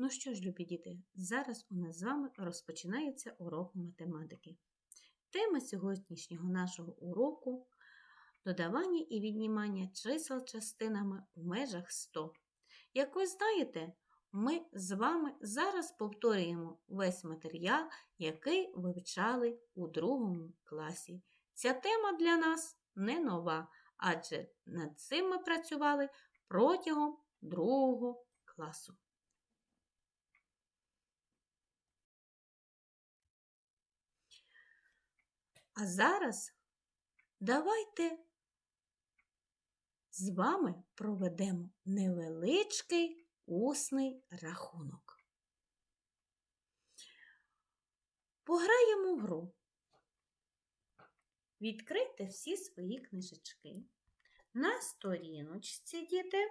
Ну що ж, любі діти, зараз у нас з вами розпочинається урок математики. Тема сьогоднішнього нашого уроку додавання і віднімання чисел частинами у межах 100. Як ви знаєте, ми з вами зараз повторюємо весь матеріал, який вивчали у другому класі. Ця тема для нас не нова, адже над цим ми працювали протягом другого класу. А зараз давайте з вами проведемо невеличкий усний рахунок. Пограємо в гру. Відкрийте всі свої книжечки. На сторіночці, діти.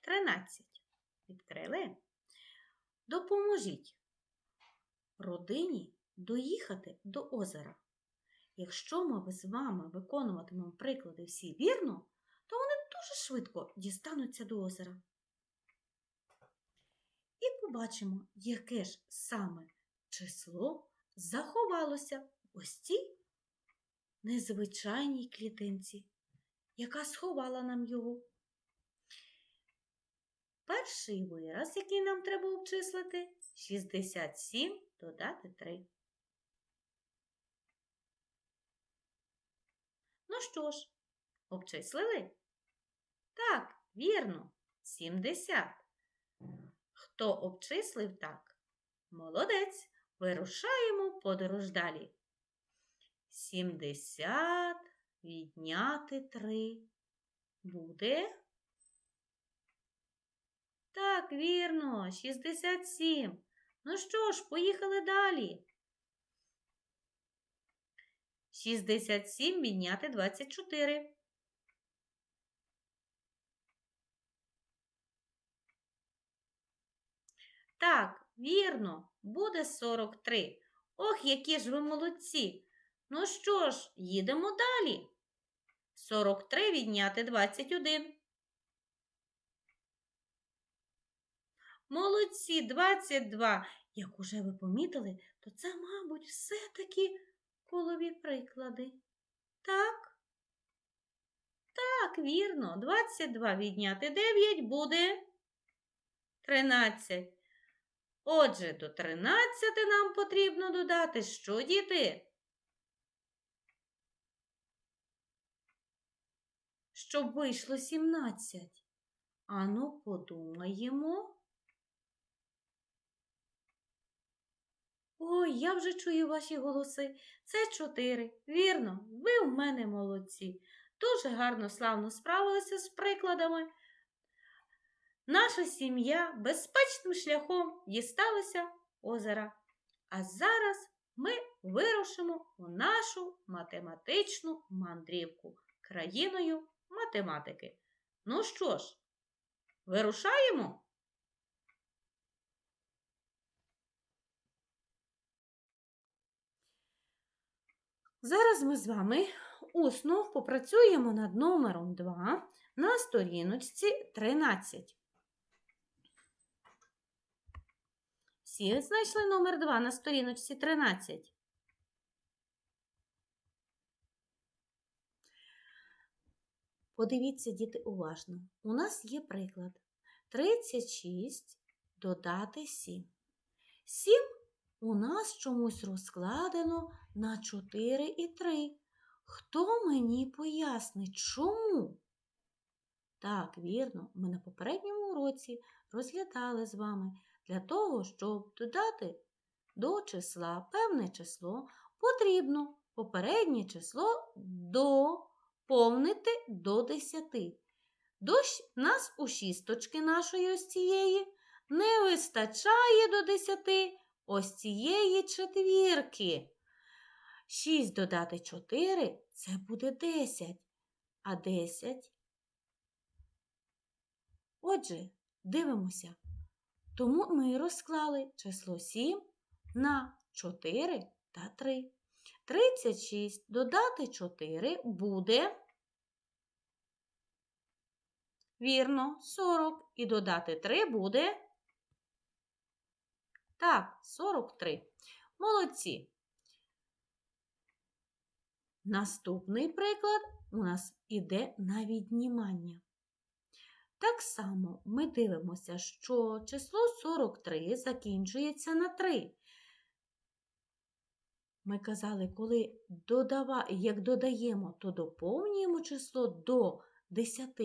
Тринадцять. Відкрили? Допоможіть родині доїхати до озера. Якщо ми з вами виконуватимемо приклади всі вірно, то вони дуже швидко дістануться до озера. І побачимо, яке ж саме число заховалося в ось цій незвичайній клітинці, яка сховала нам його. Перший вираз, який нам треба обчислити, 67 додати 3. Ну що ж, обчислили? Так, вірно, 70. Хто обчислив так? Молодець. Вирушаємо подорож далі. 70 відняти 3 буде. Так, вірно, 67. Ну що ж, поїхали далі. 67 відняти 24. Так, вірно, буде 43. Ох, які ж ви молодці. Ну що ж, їдемо далі. 43 відняти 21. Молодці, 22. Як уже ви помітили, то це, мабуть, все-таки колові приклади. Так? Так, вірно, 22 відняти 9 буде 13. Отже, до 13 нам потрібно додати що, діти? Щоб вийшло 17. Ану, подумаємо. Ой, я вже чую ваші голоси. Це чотири. Вірно, ви в мене молодці. Дуже гарно, славно справилися з прикладами. Наша сім'я безпечним шляхом дісталася озера. А зараз ми вирушимо у нашу математичну мандрівку країною математики. Ну що ж, вирушаємо? Зараз ми з вами усно попрацюємо над номером 2 на сторіночці 13. Всі знайшли номер 2 на сторіночці 13. Подивіться, діти, уважно. У нас є приклад. 36 додати 7. 7 у нас чомусь розкладено на 4 і 3. Хто мені пояснить, чому? Так, вірно, ми на попередньому уроці розглядали з вами для того, щоб додати до числа певне число, потрібно попереднє число доповнити до 10. Дощ нас у шісточки нашої ось цієї не вистачає до 10 ось цієї четвірки. 6 додати 4 це буде 10. А 10. Отже, дивимося. Тому ми розклали число 7 на 4 та 3. 36 додати 4 буде Вірно, 40. І додати 3 буде. Так, 43. Молодці. Наступний приклад у нас іде на віднімання. Так само ми дивимося, що число 43 закінчується на 3. Ми казали, коли додава, як додаємо, то доповнюємо число до 10,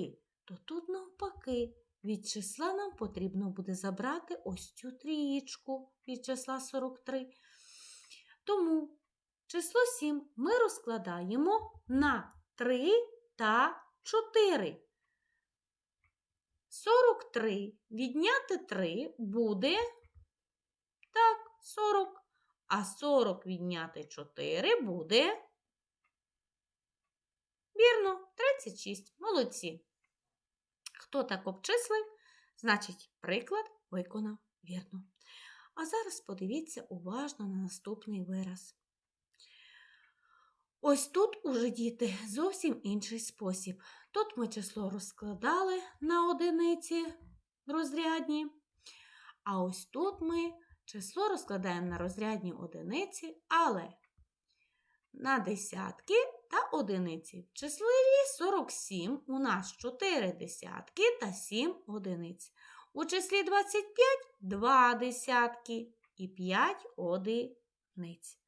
то тут навпаки від числа нам потрібно буде забрати ось цю трієчку від числа 43. Тому число 7 ми розкладаємо на 3 та 4. 43 відняти 3 буде так, 40. А 40 відняти 4 буде. Вірно, 36. Молодці. Хто так обчислив, значить, приклад виконав вірно. А зараз подивіться уважно на наступний вираз. Ось тут уже діти зовсім інший спосіб. Тут ми число розкладали на одиниці розрядні, а ось тут ми число розкладаємо на розрядні одиниці, але на десятки та одиниці. В числі 47 у нас 4 десятки та 7 одиниць. У числі 25 2 десятки і 5 одиниць.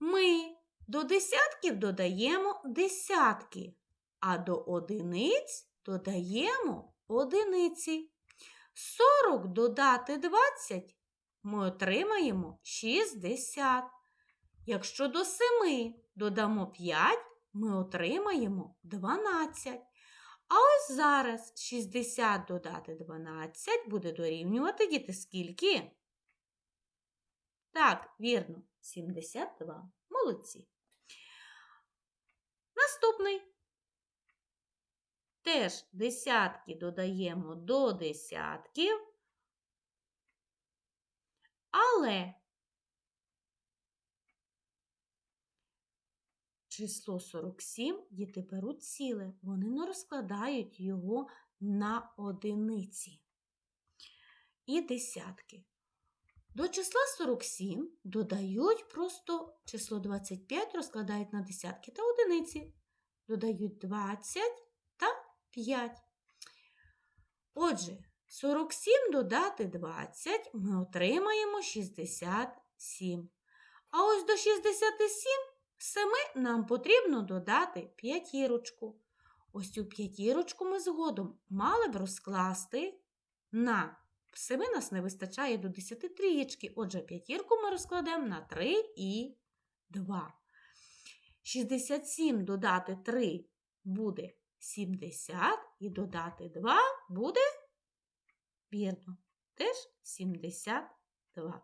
Ми до десятків додаємо десятки, а до одиниць додаємо одиниці. 40 додати 20 ми отримаємо 60. Якщо до 7 додамо 5, ми отримаємо 12. А ось зараз 60 додати 12 буде дорівнювати діти скільки? Так, вірно, 72. Молодці. Наступний. Теж десятки додаємо до десятків, але число 47 діти беруть ціле, вони не розкладають його на одиниці і десятки. До числа 47 додають просто число 25, розкладають на десятки та одиниці. Додають 20 та 5. Отже, 47 додати 20 ми отримаємо 67. А ось до 67 7 нам потрібно додати п'ятірочку. Ось цю п'ятірочку ми згодом мали б розкласти на 7 нас не вистачає до 10 трієчки. Отже, п'ятірку ми розкладемо на 3 і 2. 67 додати 3 буде 70 і додати 2 буде, вірно, теж 72.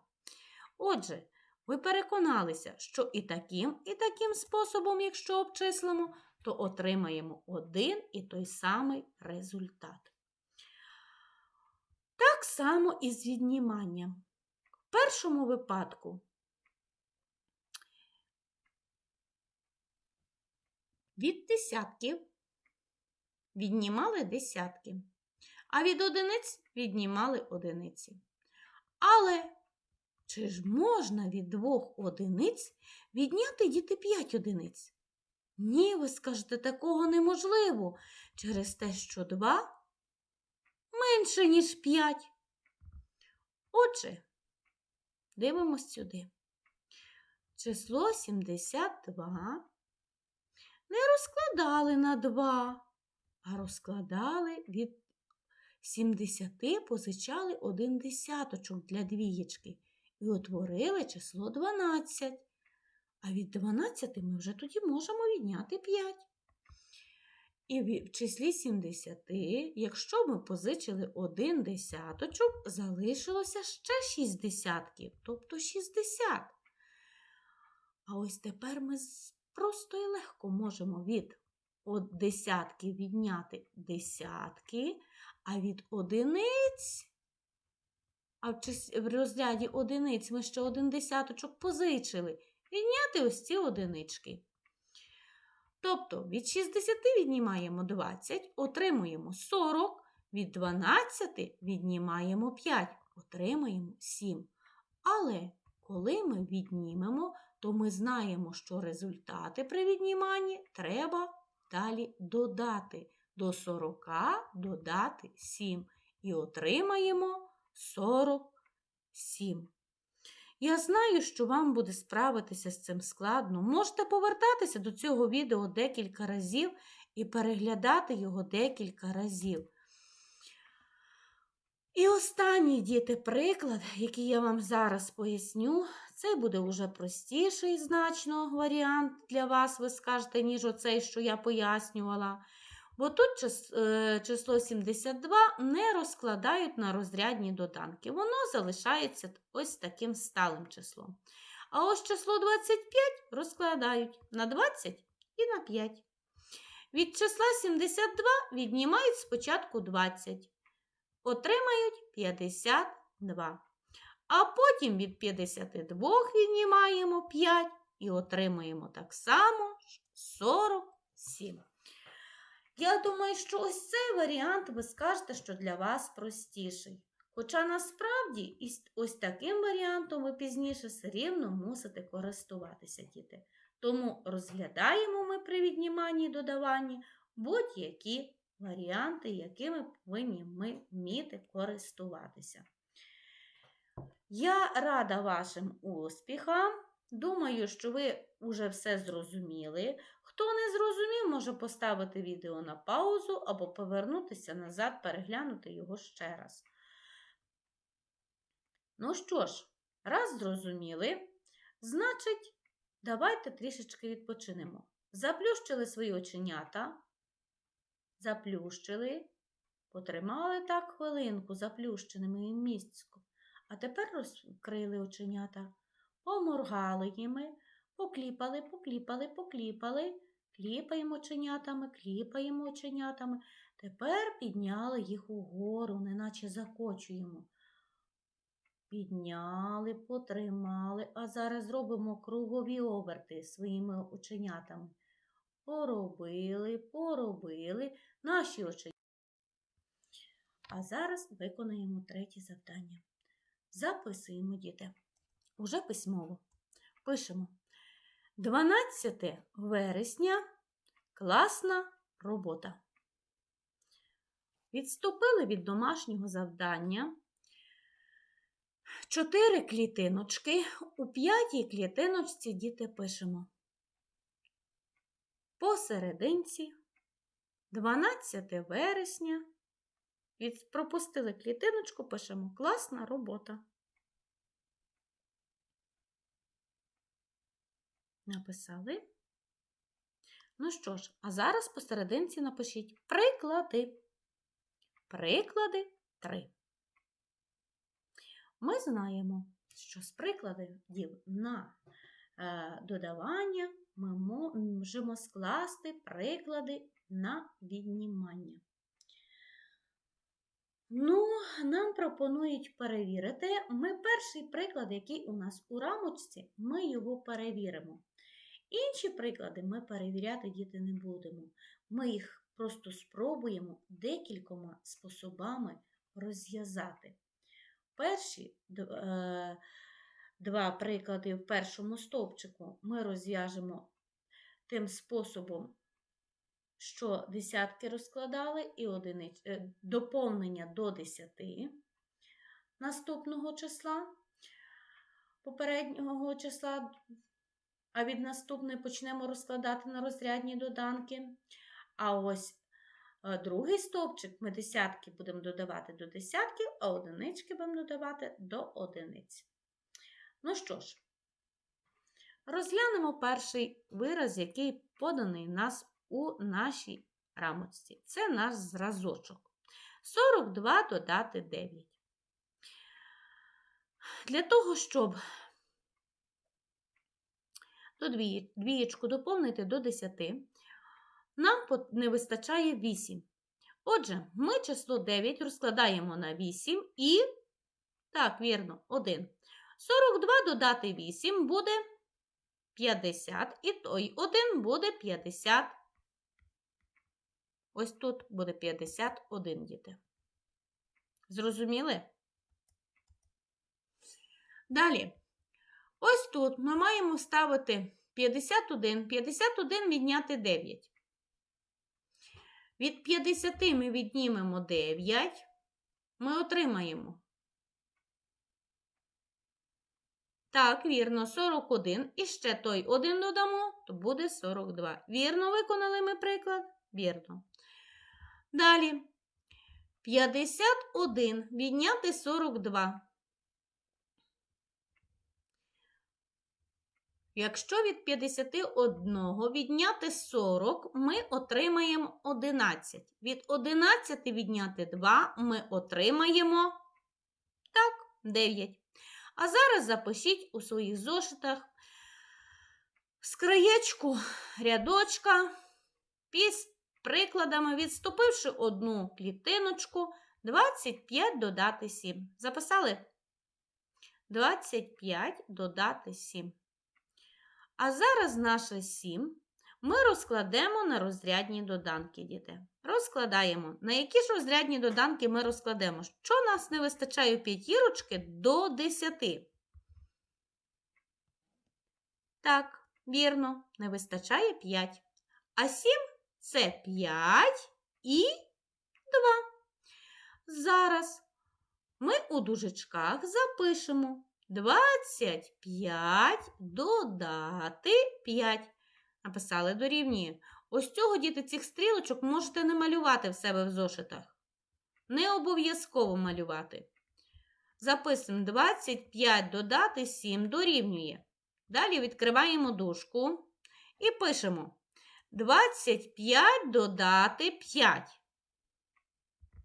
Отже, ви переконалися, що і таким, і таким способом, якщо обчислимо, то отримаємо один і той самий результат. Так само і з відніманням. В першому випадку від десятків віднімали десятки, а від одиниць віднімали одиниці. Але чи ж можна від двох одиниць відняти діти п'ять одиниць? Ні, ви скажете, такого неможливо через те, що два менше, ніж п'ять. Отже, дивимось сюди. Число 72 не розкладали на 2, а розкладали від 70 позичали один десяточок для двієчки і утворили число 12. А від 12 ми вже тоді можемо відняти 5. І в числі 70, якщо ми позичили один десяточок, залишилося ще 6 десятків, тобто 60. А ось тепер ми просто і легко можемо від десятки відняти десятки, а від одиниць, а в розряді одиниць ми ще один десяточок позичили, відняти ось ці одинички. Тобто від 60 віднімаємо 20, отримуємо 40, від 12 віднімаємо 5, отримаємо 7. Але коли ми віднімемо, то ми знаємо, що результати при відніманні треба далі додати. До 40 додати 7 і отримаємо 47. Я знаю, що вам буде справитися з цим складно. Можете повертатися до цього відео декілька разів і переглядати його декілька разів. І останній діти приклад, який я вам зараз поясню, це буде вже простіший значно варіант для вас, ви скажете, ніж оцей, що я пояснювала. Бо тут е, число 72 не розкладають на розрядні доданки. Воно залишається ось таким сталим числом. А ось число 25 розкладають на 20 і на 5. Від числа 72 віднімають спочатку 20. Отримають 52. А потім від 52 віднімаємо 5 і отримаємо так само 47. Я думаю, що ось цей варіант ви скажете, що для вас простіший. Хоча насправді ось таким варіантом ви пізніше все рівно мусите користуватися, діти. Тому розглядаємо ми при відніманні додаванні будь-які варіанти, якими повинні ми вміти користуватися. Я рада вашим успіхам. Думаю, що ви вже все зрозуміли. Хто не зрозумів, може поставити відео на паузу або повернутися назад, переглянути його ще раз. Ну що ж, раз зрозуміли, значить, давайте трішечки відпочинемо. Заплющили свої оченята, заплющили, потримали так хвилинку заплющеними місцем. А тепер розкрили оченята, поморгали їми, покліпали, покліпали, покліпали, кліпаємо оченятами, кліпаємо оченятами. Тепер підняли їх угору, неначе закочуємо. Підняли, потримали, а зараз зробимо кругові оберти своїми оченятами. Поробили, поробили наші оченята. А зараз виконаємо третє завдання. Записуємо, діти, уже письмово. Пишемо 12 вересня класна робота. Відступили від домашнього завдання. Чотири клітиночки. У п'ятій клітиночці діти пишемо. Посерединці 12 вересня. Від... Пропустили клітиночку, пишемо класна робота. Написали. Ну що ж, а зараз посерединці напишіть приклади. Приклади 3. Ми знаємо, що з прикладів на е, додавання ми можемо скласти приклади на віднімання. Ну, нам пропонують перевірити. Ми перший приклад, який у нас у рамочці, ми його перевіримо. Інші приклади ми перевіряти діти не будемо. Ми їх просто спробуємо декількома способами розв'язати. Перші е, два приклади в першому стовпчику ми розв'яжемо тим способом, що десятки розкладали і одиниць, е, доповнення до 10 наступного числа, попереднього числа, а від наступної почнемо розкладати на розрядні доданки. А ось е, другий стовпчик ми десятки будемо додавати до десятків, а одинички будемо додавати до одиниць. Ну що ж, розглянемо перший вираз, який поданий нас у нашій рамочці. Це наш зразочок. 42 додати 9. Для того, щоб до двієчку доповнити до 10, нам не вистачає 8. Отже, ми число 9 розкладаємо на 8 і, так, вірно, 1. 42 додати 8 буде 50, і той 1 буде 50. Ось тут буде 51 діти. Зрозуміли? Далі. Ось тут ми маємо ставити 51. 51 відняти 9. Від 50 ми віднімемо 9. Ми отримаємо. Так, вірно, 41. І ще той 1 додамо, то буде 42. Вірно виконали ми приклад? Вірно. Далі. 51 відняти 42. Якщо від 51 відняти 40, ми отримаємо 11. Від 11 відняти 2 ми отримаємо так, 9. А зараз запишіть у своїх зошитах з краєчку рядочка під прикладами, відступивши одну клітиночку, 25 додати 7. Записали? 25 додати 7. А зараз наше 7 ми розкладемо на розрядні доданки, діти. Розкладаємо. На які ж розрядні доданки ми розкладемо? Що нас не вистачає у п'ятірочки до 10? Так, вірно, не вистачає 5. А 7 це 5 і 2. Зараз ми у дужечках запишемо 25 додати 5. Написали дорівнює. Ось цього, діти, цих стрілочок можете не малювати в себе в зошитах. Не обов'язково малювати. Записуємо 25 додати 7 дорівнює. Далі відкриваємо дужку і пишемо 25 додати 5.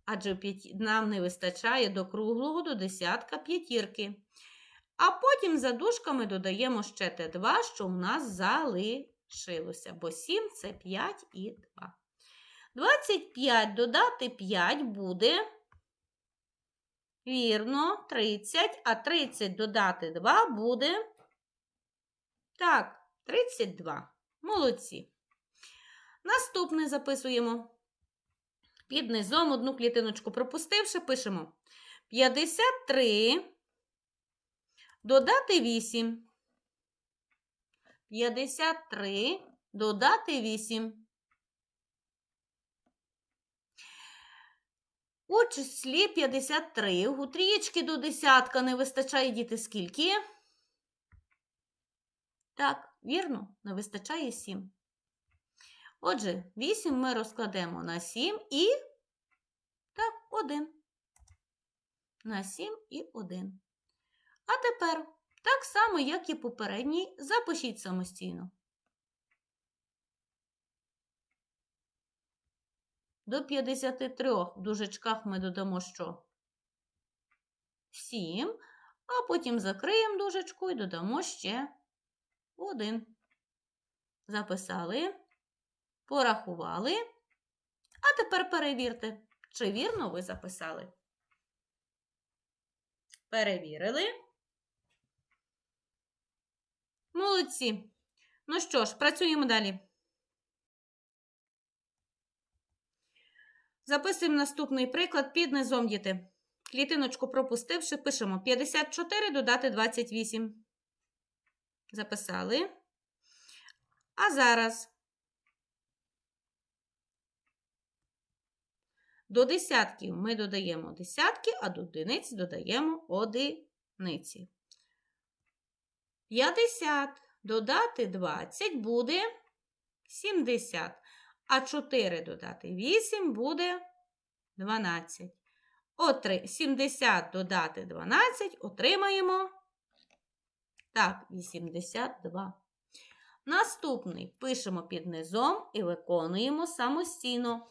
Адже нам не вистачає до круглого до десятка п'ятірки. А потім за дужками додаємо ще Т2, що у нас залишилося, бо 7 це 5 і 2. 25 додати 5 буде, вірно, 30, а 30 додати 2 буде, так, 32. Молодці. Наступне записуємо. Під низом одну клітиночку пропустивши, пишемо 53 додати 8. 53 додати 8. У числі 53 у трієчки до десятка не вистачає діти скільки? Так, вірно, не вистачає 7. Отже, 8 ми розкладемо на 7 і так, 1. На 7 і 1. А тепер, так само, як і попередній, запишіть самостійно. До 53 в дужечках ми додамо що? 7, а потім закриємо дужечку і додамо ще 1. Записали, порахували. А тепер перевірте, чи вірно ви записали. Перевірили. Молодці. Ну що ж, працюємо далі. Записуємо наступний приклад під низом діти. Клітиночку пропустивши, пишемо 54 додати 28. Записали. А зараз до десятків ми додаємо десятки, а до одиниць додаємо одиниці. 50 додати 20 буде 70. А 4 додати 8 буде 12. Отри, 70 додати 12 отримаємо. Так, 82. Наступний пишемо під низом і виконуємо самостійно.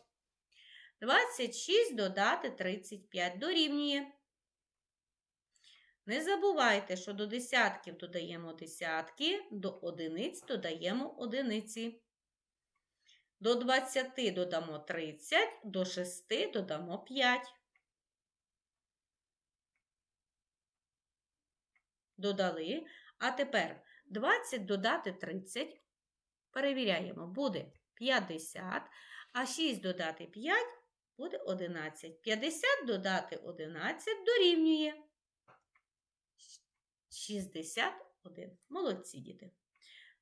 26 додати 35 дорівнює. Не забувайте, що до десятків додаємо десятки, до одиниць додаємо одиниці. До 20 додамо 30, до 6 додамо 5. Додали. А тепер 20 додати 30. Перевіряємо, буде 50, а 6 додати 5 буде 11. 50 додати 11 дорівнює 61. Молодці діти.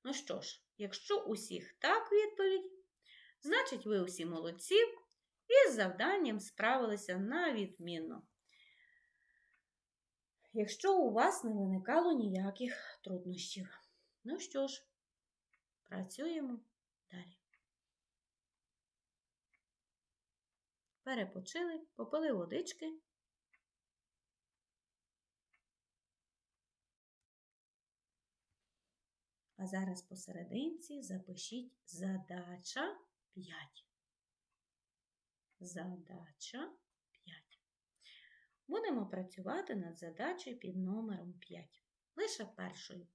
Ну що ж, якщо усіх так відповідь, значить ви усі молодці і з завданням справилися на відмінно. Якщо у вас не виникало ніяких труднощів. Ну що ж, працюємо далі. Перепочили, попили водички. А зараз посерединці запишіть задача 5. Задача 5. Будемо працювати над задачею під номером 5. Лише першою.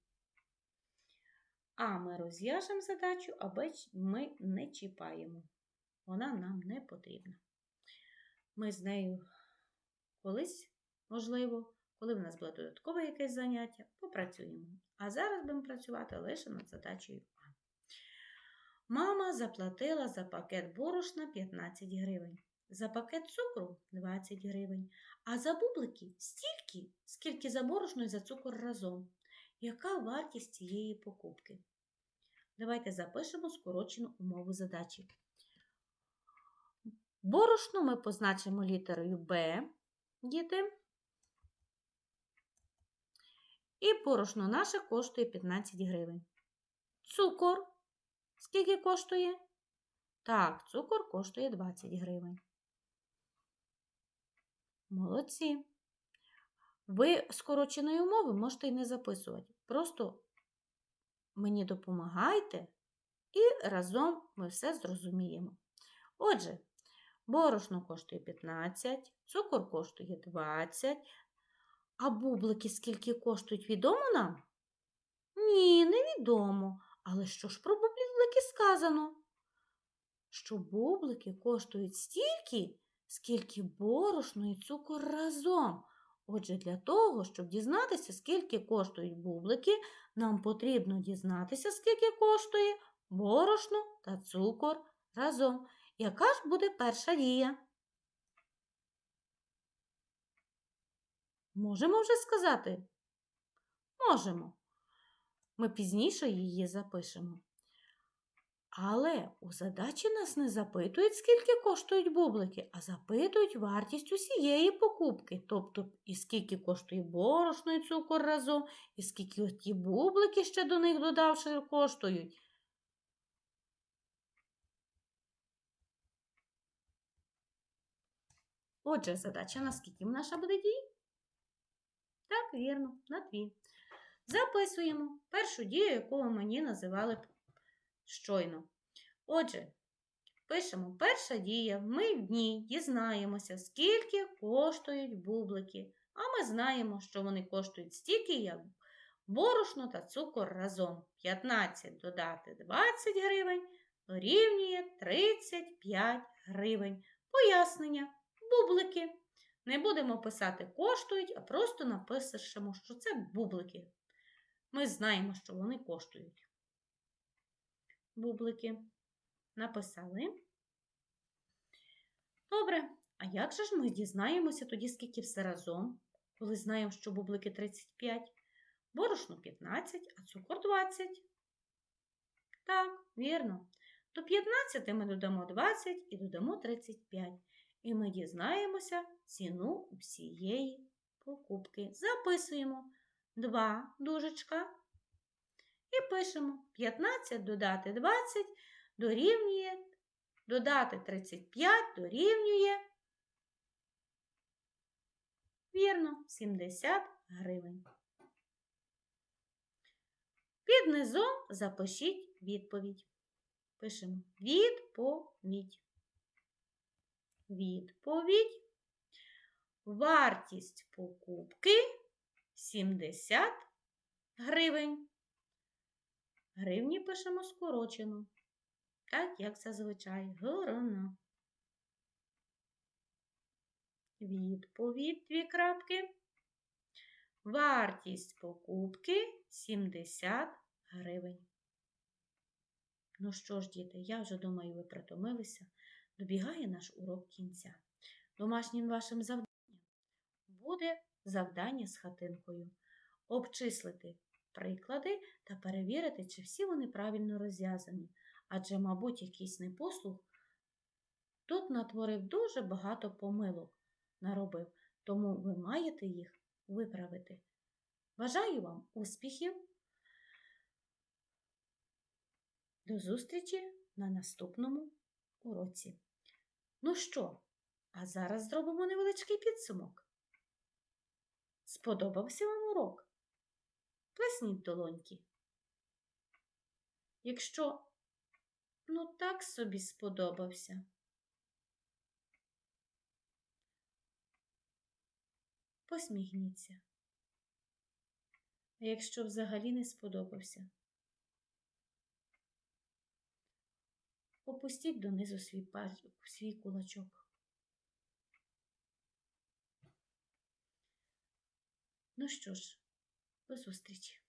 А ми розв'яжемо задачу, а Б ми не чіпаємо. Вона нам не потрібна. Ми з нею колись, можливо, коли в нас буде додаткове якесь заняття, попрацюємо. А зараз будемо працювати лише над задачею А. Мама заплатила за пакет борошна 15 гривень, за пакет цукру 20 гривень, а за бублики стільки, скільки за борошно і за цукор разом. Яка вартість цієї покупки? Давайте запишемо скорочену умову задачі. Борошно ми позначимо літерою Б, діти. І борошно наше коштує 15 гривень. Цукор скільки коштує? Так, цукор коштує 20 гривень. Молодці. Ви скороченої умови можете і не записувати. Просто мені допомагайте, і разом ми все зрозуміємо. Отже, борошно коштує 15, цукор коштує 20, а бублики скільки коштують, відомо нам? Ні, невідомо. Але що ж про бублики сказано? Що бублики коштують стільки, скільки борошно і цукор разом. Отже, для того, щоб дізнатися, скільки коштують бублики, нам потрібно дізнатися, скільки коштує борошно та цукор разом. Яка ж буде перша дія? Можемо вже сказати? Можемо. Ми пізніше її запишемо. Але у задачі нас не запитують, скільки коштують бублики, а запитують вартість усієї покупки. Тобто, і скільки коштує борошно і цукор разом, і скільки оті бублики ще до них додавши коштують. Отже, задача на скільки наша буде дій? Так, вірно, на дві. Записуємо першу дію, яку мені називали щойно. Отже, пишемо перша дія, ми в ній дізнаємося, скільки коштують бублики. А ми знаємо, що вони коштують стільки, як борошно та цукор разом. 15 додати 20 гривень дорівнює 35 гривень. Пояснення бублики. Не будемо писати коштують, а просто напишемо, що це бублики. Ми знаємо, що вони коштують. Бублики написали. Добре, а як же ж ми дізнаємося тоді, скільки все разом, коли знаємо, що бублики 35, борошно 15, а цукор 20? Так, вірно. До 15 ми додамо 20 і додамо 35. І ми дізнаємося ціну всієї покупки. Записуємо 2 дужечка і пишемо 15 додати 20 дорівнює, додати 35 дорівнює, вірно, 70 гривень. Під низом запишіть відповідь. Пишемо відповідь. Відповідь. Вартість покупки 70 гривень. Гривні пишемо скорочено, так як зазвичай гривна. Відповідь дві крапки. Вартість покупки 70 гривень. Ну що ж, діти, я вже думаю, ви притомилися. Добігає наш урок кінця. Домашнім вашим завданням буде завдання з хатинкою. Обчислити приклади та перевірити, чи всі вони правильно розв'язані. Адже, мабуть, якийсь непослух тут натворив дуже багато помилок, наробив, тому ви маєте їх виправити. Бажаю вам успіхів! До зустрічі на наступному уроці. Ну що, а зараз зробимо невеличкий підсумок. Сподобався вам урок? Плесніть долоньки. Якщо ну так собі сподобався, посміхніться. А якщо взагалі не сподобався, опустіть донизу свій, паль... свій кулачок. Ну що ж, до зустрічі!